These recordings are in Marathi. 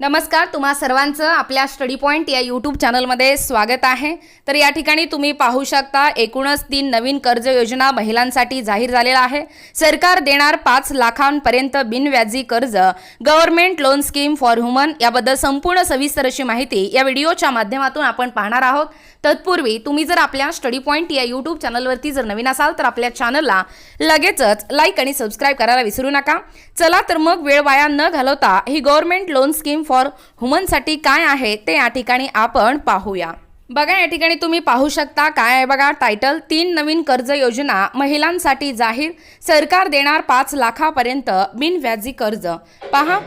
नमस्कार तुम्हा सर्वांचं आपल्या स्टडी पॉईंट या यूट्यूब चॅनलमध्ये स्वागत आहे. तर या ठिकाणी तुम्ही पाहू शकता एकूणच तीन नवीन कर्ज योजना महिलांसाठी जाहीर झालेला आहे. सरकार देणार पाच लाखांपर्यंत बिनव्याजी कर्ज. Government loan scheme for human याबद्दल संपूर्ण सविस्तर अशी माहिती या व्हिडिओच्या माध्यमातून आपण पाहणार आहोत. तत्पूर्वी तुम्ही जर आपल्या स्टडी पॉईंट या यूट्यूब चॅनलवरती जर नवीन असाल तर आपल्या चॅनलला लगेचच लाईक आणि सबस्क्राईब करायला विसरू नका. चला तर मग वेळ वाया न घालवता ही गव्हर्नमेंट लोन स्कीम फॉर हुमनसाठी काय आहे ते या ठिकाणी आपण पाहूया. बघा या ठिकाणी तुम्ही पाहू शकता काय आहे बघा टायटल तीन नवीन कर्ज योजना महिलांसाठी जाहीर. सरकार देणार पाच लाखापर्यंत बिनव्याजी कर्ज. पहा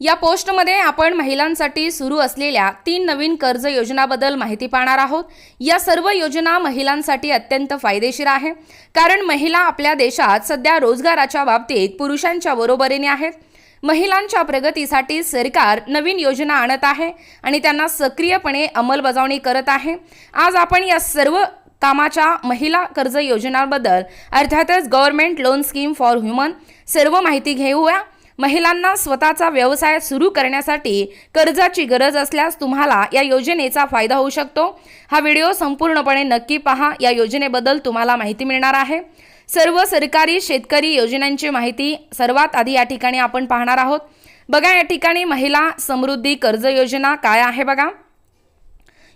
या पोस्टमध्ये आपण महिलांसाठी सुरू असलेल्या तीन नवीन कर्ज योजनाबद्दल माहिती पाहणार आहोत. या सर्व योजना महिलांसाठी अत्यंत फायदेशीर आहे. कारण महिला आपल्या देशात सध्या रोजगाराच्या बाबतीत पुरुषांच्या बरोबरीने आहेत. महिलांच्या प्रगतीसाठी सरकार नवीन योजना आणत आहे आणि त्यांना सक्रियपणे अंमलबजावणी करत आहे. आज आपण या सर्व कामाच्या महिला कर्ज योजनांबद्दल अर्थातच government loan scheme for human सर्व माहिती घेऊया. महिलांना स्वतःचा व्यवसाय सुरू करण्यासाठी कर्जाची गरज असल्यास तुम्हाला या योजनेचा फायदा होऊ शकतो. हा व्हिडिओ संपूर्णपणे नक्की पहा. या योजनेबद्दल तुम्हाला माहिती मिळणार आहे. सर्व सरकारी शेतकरी योजनांची माहिती सर्वात आधी या ठिकाणी आपण पाहणार आहोत. बघा या ठिकाणी महिला समृद्धी कर्ज योजना काय आहे बघा?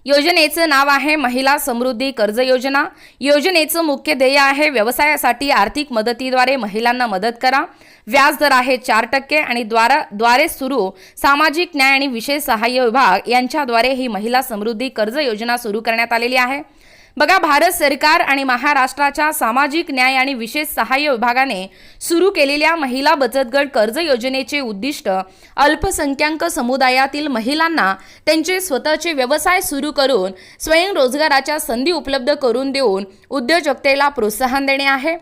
योजनेचं नाव आहे महिला समृद्धी कर्ज योजना. योजनेचं मुख्य ध्येय आहे व्यवसायासाठी आर्थिक मदतीद्वारे महिलांना मदत करा. व्याज दर आहे चार टक्के आणि द्वारा द्वारे सुरू सामाजिक न्याय आणि विशेष सहाय्य विभाग यांच्याद्वारे ही महिला समृद्धी कर्ज योजना सुरू करण्यात आलेली आहे. बघा भारत सरकार आणि महाराष्ट्राच्या सामाजिक न्याय आणि विशेष सहाय्य विभागाने सुरू केलेल्या महिला बचत गट कर्ज योजनेचे उद्दिष्ट अल्पसंख्याक समुदायातील महिलांना त्यांचे स्वतःचे व्यवसाय सुरू करून स्वयंरोजगाराच्या संधी उपलब्ध करून देऊन उद्योजकतेला प्रोत्साहन देणे आहे.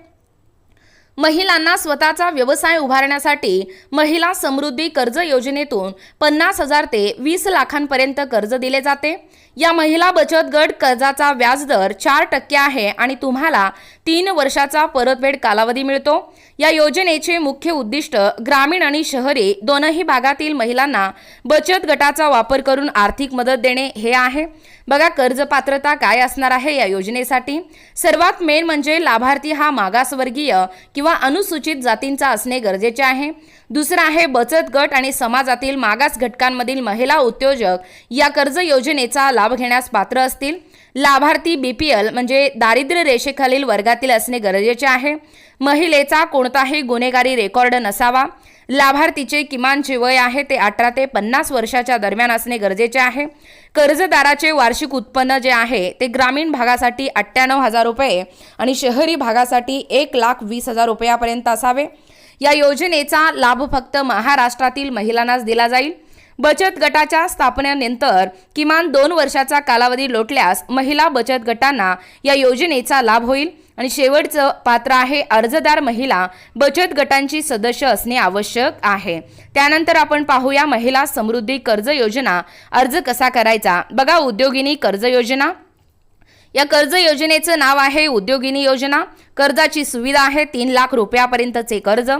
महिलांना स्वतःचा व्यवसाय उभारण्यासाठी महिला समृद्धी कर्ज योजनेतून पन्नास हजार ते वीस लाखांपर्यंत कर्ज दिले जाते. या महिला बचत गट कर्जाचा व्याजदर चार टक्के आहे आणि तुम्हाला तीन वर्षाचा परतफेड कालावधी मिळतो. या योजनेचे मुख्य उद्दिष्ट ग्रामीण आणि शहरी दोनही भागातील महिलांना बचत गटाचा वापर करून आर्थिक मदत देणे हे आहे. बघा कर्ज पात्रता काय असणार आहे या योजनेसाठी? सर्वात मेन म्हणजे लाभार्थी हा मागासवर्गीय किंवा अनुसूचित जातींचा असणे गरजेचे आहे. दुसरं आहे बचत गट आणि समाजातील मागास घटकांमधील महिला उद्योजक या कर्ज योजनेचा लाभ घेण्यास पात्र असतील. लाभार्थी बीपीएल म्हणजे दारिद्र्य रेषेखालील वर्गातील असणे गरजेचे आहे. महिलेचा कोणताही गुन्हेगारी रेकॉर्ड नसावा. लाभार्थीचे किमान जे वय आहे ते अठरा ते पन्नास वर्षाच्या दरम्यान असणे गरजेचे आहे. कर्जदाराचे वार्षिक उत्पन्न जे आहे ते ग्रामीण भागासाठी अठ्ठ्याण्णव हजार रुपये आणि शहरी भागासाठी एक लाख वीस हजार रुपयापर्यंत असावे. या योजनेचा लाभ फक्त महाराष्ट्रातील महिलांनाच दिला जाईल. बचत गटाच्या स्थापनेनंतर किमान दोन वर्षाचा कालावधी लोटल्यास महिला बचत गटांना या योजनेचा लाभ होईल. आणि शेवटचं पात्र आहे अर्जदार महिला. बचत गटांची सदस्य असणे आवश्यक आहे. त्यानंतर आपण पाहूया महिला समृद्धी कर्ज योजना. अर्ज कसा करायचा? बघा उद्योगिनी कर्ज योजना. या कर्ज योजनेचं नाव आहे उद्योगिनी योजना. कर्जाची सुविधा आहे तीन लाख रुपयापर्यंतचे कर्ज.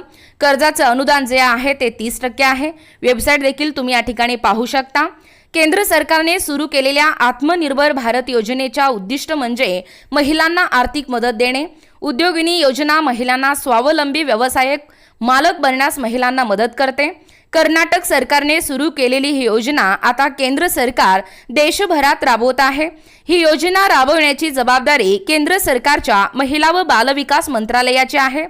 कर्जाचं अनुदान जे आहे ते तीस टक्के आहे. वेबसाईट देखील तुम्ही या ठिकाणी पाहू शकता. केंद्र सरकारने सुरू केलेल्या आत्मनिर्भर भारत योजनेच्या उद्दिष्ट म्हणजे महिलांना आर्थिक मदत देणे उद्योगिनी योजना महिलांना स्वावलंबी व्यवसायक मालक बनण्यास महिलांना मदत करते. कर्नाटक सरकारने सुरू केलेली ही योजना आता केंद्र सरकार देशभरात राबवत आहे. ही योजना राबवण्याची जबाबदारी केंद्र सरकारच्या महिला व बालविकास मंत्रालयाची आहे.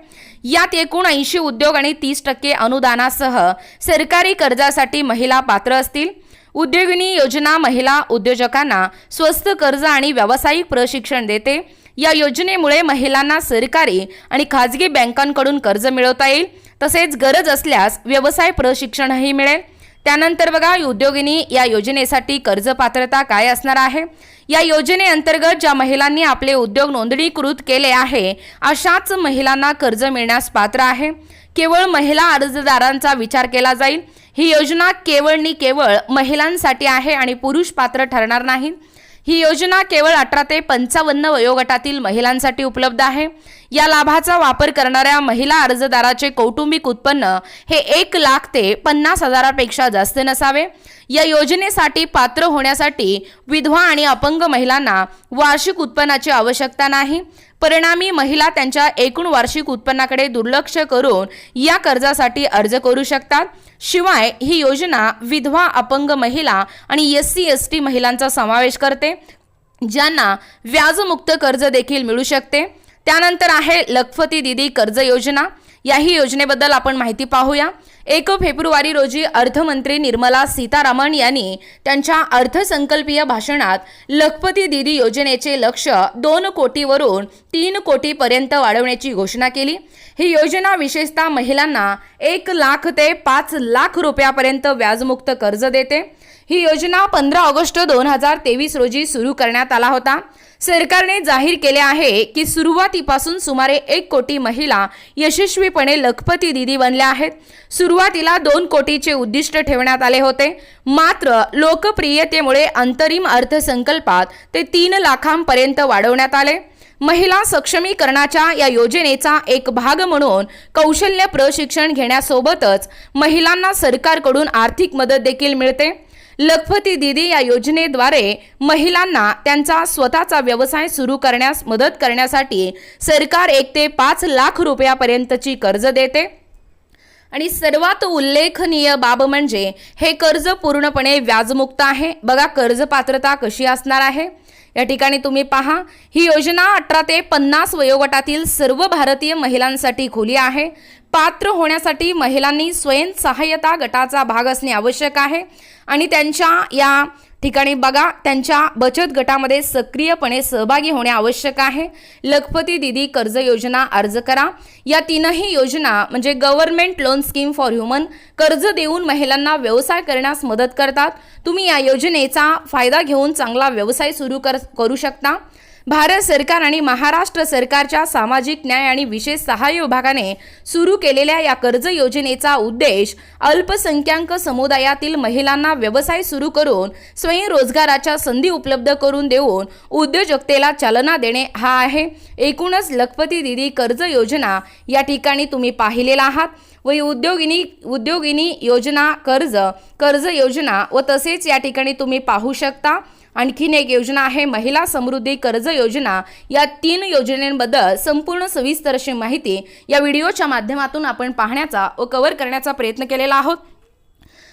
यात एकूण ऐंशी उद्योग आणि तीस टक्के अनुदानासह सरकारी कर्जासाठी महिला पात्र असतील. उद्योगिनी योजना महिला उद्योजकांना स्वस्त कर्ज आणि व्यावसायिक प्रशिक्षण देते. या योजनेमुळे महिलांना सरकारी आणि खाजगी बँकांकडून कर्ज मिळवता येईल. तसेच गरज असल्यास व्यवसाय प्रशिक्षणही मिळेल. त्यानंतर बघा उद्योगिनी या योजनेसाठी कर्ज पात्रता काय असणार आहे? या योजनेअंतर्गत ज्या महिलांनी आपले उद्योग नोंदणीकृत केले आहे अशाच महिलांना कर्ज मिळण्यास पात्र आहे. केवळ महिला अर्जदारांचा विचार केला जाईल. ही योजना केवळनी केवळ महिलांसाठी आहे आणि पुरुष पात्र ठरणार नाही. ही योजना केवळ अठरा ते पंचावन्न वयोगटातील महिलांसाठी उपलब्ध आहे. या लाभाचा वापर करणाऱ्या महिला अर्जदाराचे कौटुंबिक उत्पन्न हे एक लाख ते पन्नास हजारापेक्षा जास्त नसावे. या योजनेसाठी पात्र होण्यासाठी विधवा आणि अपंग महिलांना वार्षिक उत्पन्नाची आवश्यकता नाही. परिणामी महिला त्यांच्या एकूण वार्षिक उत्पन्नाकडे दुर्लक्ष करून या कर्जासाठी अर्ज करू शकतात. शिवाय ही योजना विधवा अपंग महिला आणि एस सी एस टी महिलांचा समावेश करते ज्यांना व्याजमुक्त कर्ज देखील मिळू शकते. त्यानंतर आहे लखपती दिदी कर्ज योजना. याही योजनेबद्दल आपण माहिती पाहूया. एक फेब्रुवारी रोजी अर्थमंत्री निर्मला सीतारामन यांनी त्यांच्या अर्थसंकल्पीय भाषणात लखपती दिदी योजनेचे लक्ष दोन कोटीवरून तीन कोटीपर्यंत वाढवण्याची घोषणा केली. ही योजना विशेषतः महिलांना एक लाख ते पाच लाख रुपयापर्यंत व्याजमुक्त कर्ज देते. ही योजना पंधरा ऑगस्ट दोन हजार तेवीस रोजी सुरू करण्यात आला होता. सरकारने जाहीर केले आहे की सुरुवातीपासून सुमारे एक कोटी महिला यशस्वीपणे लखपती दिदी बनल्या आहेत. सुरुवातीला दोन कोटीचे उद्दिष्ट ठेवण्यात आले होते. मात्र लोकप्रियतेमुळे अंतरिम अर्थसंकल्पात ते तीन लाखांपर्यंत वाढवण्यात आले. महिला सक्षमीकरणाच्या या योजनेचा एक भाग म्हणून कौशल्य प्रशिक्षण घेण्यासोबतच महिलांना सरकारकडून आर्थिक मदत देखील मिळते. लखपती दिदी या योजनेद्वारे महिलांना त्यांचा स्वतःचा व्यवसाय सुरू करण्यास मदत करण्यासाठी सरकार एक ते पाच लाख रुपयापर्यंतची कर्ज देते. आणि सर्वात उल्लेखनीय बाब म्हणजे हे कर्ज पूर्णपणे व्याजमुक्त आहे. बघा कर्ज पात्रता कशी असणार आहे? या ठिकाणी तुम्ही पहा ही योजना अठरा ते पन्नास वयोगटातील सर्व भारतीय महिलांसाठी खुली आहे. पात्र होण्यासाठी महिलांनी स्वयंसहाय्यता गटाचा भाग असणे आवश्यक आहे. आणि त्यांच्या या ठिकाणी बघा त्यांच्या बचत गटामध्ये सक्रियपणे सहभागी होणे आवश्यक आहे. लखपती दिदी कर्ज योजना अर्ज करा. या तीनही योजना म्हणजे government loan scheme for human कर्ज देऊन महिलांना व्यवसाय करण्यास मदत करतात. तुम्ही या योजनेचा फायदा घेऊन चांगला व्यवसाय सुरू कर करू शकता. भारत सरकार आणि महाराष्ट्र सरकारच्या सामाजिक न्याय आणि विशेष सहाय्य विभागाने सुरू केलेल्या या कर्ज योजनेचा उद्देश अल्पसंख्याक समुदायातील महिलांना व्यवसाय सुरू करून स्वयंरोजगाराच्या संधी उपलब्ध करून देऊन उद्योजकतेला चालना देणे हा आहे. एकूणच लखपती दिदी कर्ज योजना या ठिकाणी तुम्ही पाहिलेला आहात. व उद्योगिनी उद्योगिनी योजना कर्ज कर्ज योजना व तसेच या ठिकाणी तुम्ही पाहू शकता. आणखीन एक योजना आहे महिला समृद्धी कर्ज योजना. या तीन योजनेबद्दल संपूर्ण सविस्तर अशी माहिती या व्हिडिओच्या माध्यमातून आपण पाहण्याचा व कव्हर करण्याचा प्रयत्न केलेला आहोत.